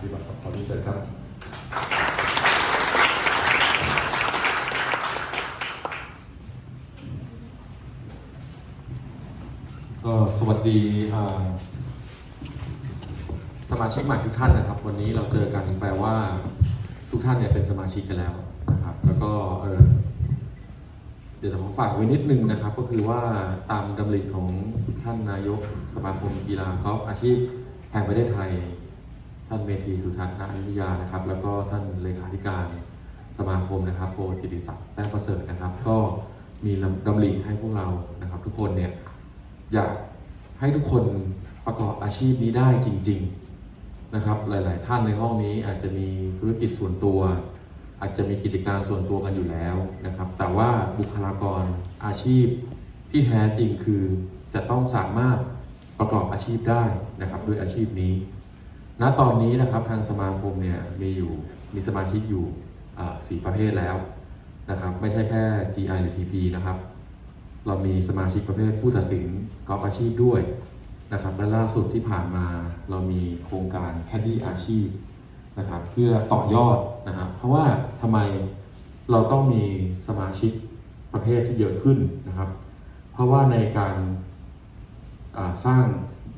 สิบบาทครับขอเชิญครับ ก็สวัสดีสมาชิกใหม่ทุกท่านนะครับ วันนี้เราเจอกันแปลว่าทุกท่านเนี่ยเป็นสมาชิกกันแล้วนะครับ แล้วก็เออเดี๋ยวจะขอฝากไว้นิดนึงนะครับ ก็คือว่าตามดำริของท่านนายกสมาคมกีฬากอล์ฟอาชีพแห่งประเทศไทย ท่านเมธีสุทัศน์นาอยุยานะครับ แล้วก็ท่านเลขาธิการสมาคมนะครับโปรจิติศักดิ์แป้ประเสริฐนะครับ ก็มีดำริให้พวกเรานะครับ ทุกคนเนี่ยอยากให้ทุกคนประกอบอาชีพนี้ได้จริง ๆนะครับ หลาย ๆ ท่านในห้องนี้อาจจะมีธุรกิจส่วนตัว อาจจะมีกิจการส่วนตัวกันอยู่แล้วนะครับ แต่ว่าบุคลากรอาชีพที่แท้จริงคือจะต้องสามารถประกอบอาชีพได้นะครับด้วยอาชีพนี้ ณตอนนี้นะครับทางสมาคมเนี่ยมีอยู่มีสมาชิกอยู่สี่ประเภทแล้วนะครับไม่ใช่แค่ GI หรือ TP นะครับ เรามีสมาชิกประเภทผู้ตัดสินกอล์ฟอาชีพด้วยนะครับและล่าสุดที่ผ่านมาเรามีโครงการแคดดี้อาชีพนะครับเพื่อต่อยอดนะครับเพราะว่าทำไมเราต้องมีสมาชิกประเภทที่เยอะขึ้นนะครับ เพราะว่าในการสร้าง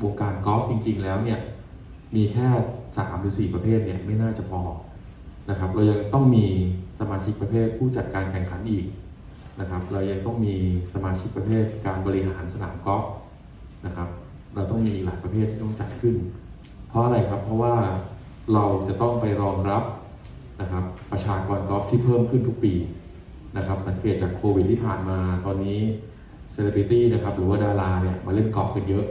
วงการกอล์ฟจริง ๆ แล้วเนี่ย มีแค่ 3 หรือ 4 ประเภทเนี่ยไม่น่าจะพอนะครับ เรายังต้องมีสมาชิกประเภทผู้จัดการแข่งขันอีกนะครับ เรายังต้องมีสมาชิกประเภทการบริหารสนามกอล์ฟนะครับ เราต้องมีหลายประเภทที่ต้องจัดขึ้น เพราะอะไรครับ เพราะว่าเราจะต้องไปรองรับนะครับประชากรกอล์ฟที่เพิ่มขึ้นทุกปีนะครับ สังเกตจากโควิดที่ผ่านมาตอนนี้เซเลบริตี้นะครับหรือว่าดาราเนี่ยมาเล่นกอล์ฟกันเยอะ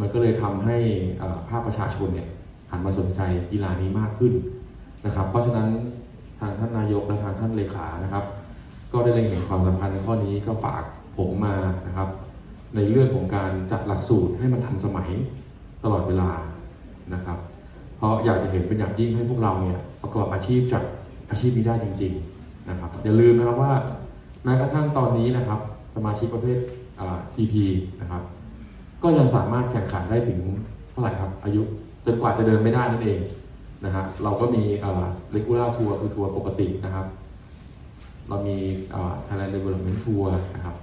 มันก็เลยทำให้อ่าภาคประชาชนเนี่ยหันมาสนใจกีฬานี้มากขึ้นนะครับ เพราะฉะนั้นทางท่านนายกและทางท่านเลขานะครับ ก็ได้เล็งเห็นความสำคัญในข้อนี้ก็ฝากผมมานะครับ ในเรื่องของการจัดหลักสูตรให้มันทันสมัยตลอดเวลานะครับ เพราะอยากจะเห็นเป็นอย่างยิ่งให้พวกเราเนี่ยประกอบอาชีพจากอาชีพนี้ได้จริง ๆนะครับ อย่าลืมนะครับว่าแม้กระทั่งตอนนี้นะครับ สมาชิกประเภทอ่า TP นะครับ ก็ยังสามารถแข่งขันได้ถึงเท่าไหร่ครับ อายุจนกว่าจะเดินไม่ได้นั่นเองนะฮะเราก็มีเอ่อ regular tour คือทัวร์ปกตินะครับ เรามีเอ่อ Thailand Development Tour นะครับ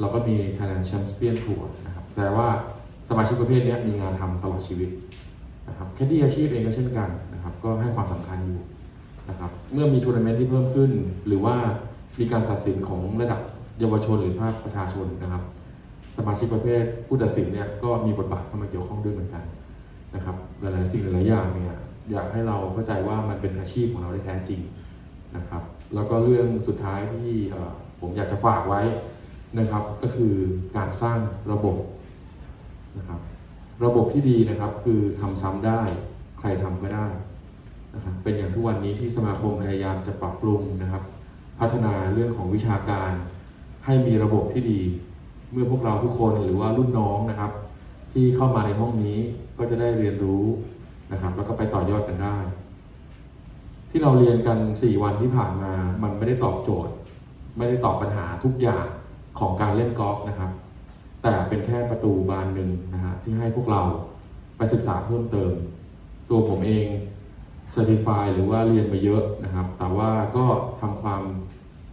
เราก็มี Thailand Champion Tour นะครับแปลว่าสมาชิกประเภทนี้มีงานทำตลอดชีวิตนะครับแคดดี้อาชีพเองก็เช่นกันนะครับ ก็ให้ความสำคัญอยู่นะครับเมื่อมีทัวร์นาเมนต์ที่เพิ่มขึ้น หรือว่ามีการตัดสินของระดับเยาวชนหรือภาคประชาชนนะครับ สมาชิกประเภทผู้ตัดสินเนี่ยก็มีบทบาทเข้ามาเกี่ยวข้องด้วยเหมือนกันนะครับหลายๆสิ่งหลายๆอย่างเนี่ยอยากให้เราเข้าใจว่ามันเป็นอาชีพของเราได้แท้จริงนะครับ แล้วก็เรื่องสุดท้ายที่ผมอยากจะฝากไว้นะครับ ก็คือการสร้างระบบนะครับ ระบบที่ดีนะครับคือทำซ้ำได้ใครทำก็ได้นะครับเป็นอย่างทุกวันนี้ที่สมาคมพยายามจะปรับปรุงนะครับ พัฒนาเรื่องของวิชาการให้มีระบบที่ดี เมื่อพวกเราทุกคนหรือว่ารุ่นน้องนะครับ ที่เข้ามาในห้องนี้ก็จะได้เรียนรู้นะครับ แล้วก็ไปต่อยอดกันได้ ที่เราเรียนกัน 4 วันที่ผ่านมา มันไม่ได้ตอบโจทย์ ไม่ได้ตอบปัญหาทุกอย่างของการเล่นกอล์ฟนะครับ แต่เป็นแค่ประตูบานหนึ่งนะฮะที่ให้พวกเราไปศึกษาเพิ่มเติม ตัวผมเองเซอร์ติฟายหรือว่าเรียนมาเยอะนะครับ แต่ว่าก็ทำความ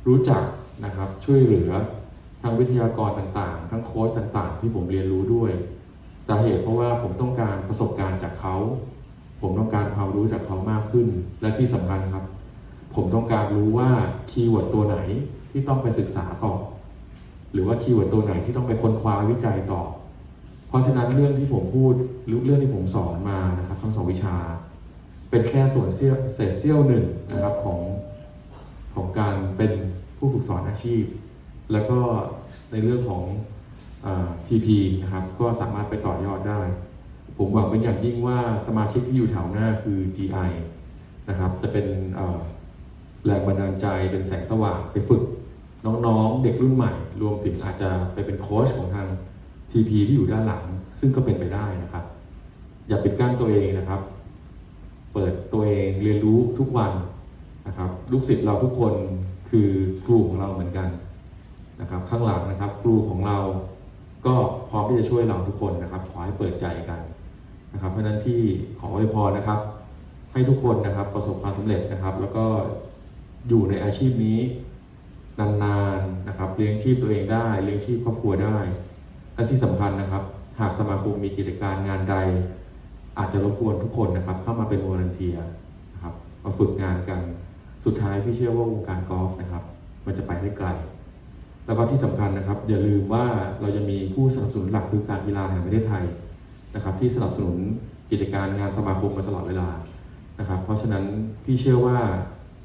รู้จักนะครับช่วยเหลือ ทั้งวิทยากรต่างๆ ทั้งโค้ชต่างๆ ที่ผมเรียนรู้ด้วย สาเหตุเพราะว่าผมต้องการประสบการณ์จากเขา ผมต้องการความรู้จากเขามากขึ้น และที่สำคัญครับ ผมต้องการรู้ว่าคีย์เวิร์ดตัวไหนที่ต้องไปศึกษาต่อ หรือว่าคีย์เวิร์ดตัวไหนที่ต้องไปค้นคว้าวิจัยต่อ เพราะฉะนั้นเรื่องที่ผมพูดหรือเรื่องที่ผมสอนมานะครับทั้งสองวิชา เป็นแค่ส่วนเสี้ยวเศษเสี้ยวหนึ่งนะครับของของการเป็นผู้ฝึกสอนอาชีพ แล้วก็ในเรื่องของอ่อ TP นะครับก็สามารถไปต่อยอดได้ ผมหวังเป็นอย่างยิ่งว่าสมาชิกที่อยู่แถวหน้าคือ GI นะครับจะเป็นเอ่อแรงบันดาลใจเป็นแสงสว่างไปฝึกน้องๆ เด็กรุ่นใหม่ รวมถึงอาจจะไปเป็นโค้ชของทาง TP ที่อยู่ด้านหลัง ซึ่งก็เป็นไปได้นะครับ อย่าปิดกั้นตัวเองนะครับ เปิดตัวเองเรียนรู้ทุกวันนะครับ ลูกศิษย์เราทุกคนคือครูของเราเหมือนกัน นะครับข้างหลังนะครับครูของเราก็พร้อมที่จะช่วยเราทุกคนนะครับขอให้เปิดใจกันนะครับเพราะฉะนั้นพี่ขอไว้พรนะครับ ให้ทุกคนนะครับประสบความสำเร็จนะครับ แล้วก็อยู่ในอาชีพนี้นานๆนะครับเลี้ยงชีพตัวเองได้เลี้ยงชีพครอบครัวได้และที่สำคัญนะครับ หากสมาคมมีกิจการงานใด อาจจะรบกวนทุกคนนะครับ เข้ามาเป็นวอร์เนเทียนะครับมาฝึกงานกันสุดท้ายพี่เชื่อว่าวงการกอล์ฟนะครับ มันจะไปได้ไกล แล้วก็ที่สำคัญนะครับ อย่าลืมว่าเราจะมีผู้สนับสนุนหลักคือการกีฬาแห่งประเทศไทยนะครับ ที่สนับสนุนกิจการงานสมาคมมาตลอดเวลานะครับ เพราะฉะนั้นพี่เชื่อว่า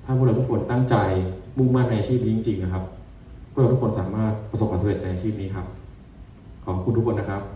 ถ้าพวกเราทุกคนตั้งใจมุ่งมั่นในอาชีพนี้จริงๆนะครับ พวกเราทุกคนสามารถประสบความสำเร็จในอาชีพนี้ครับ ขอบคุณทุกคนนะครับ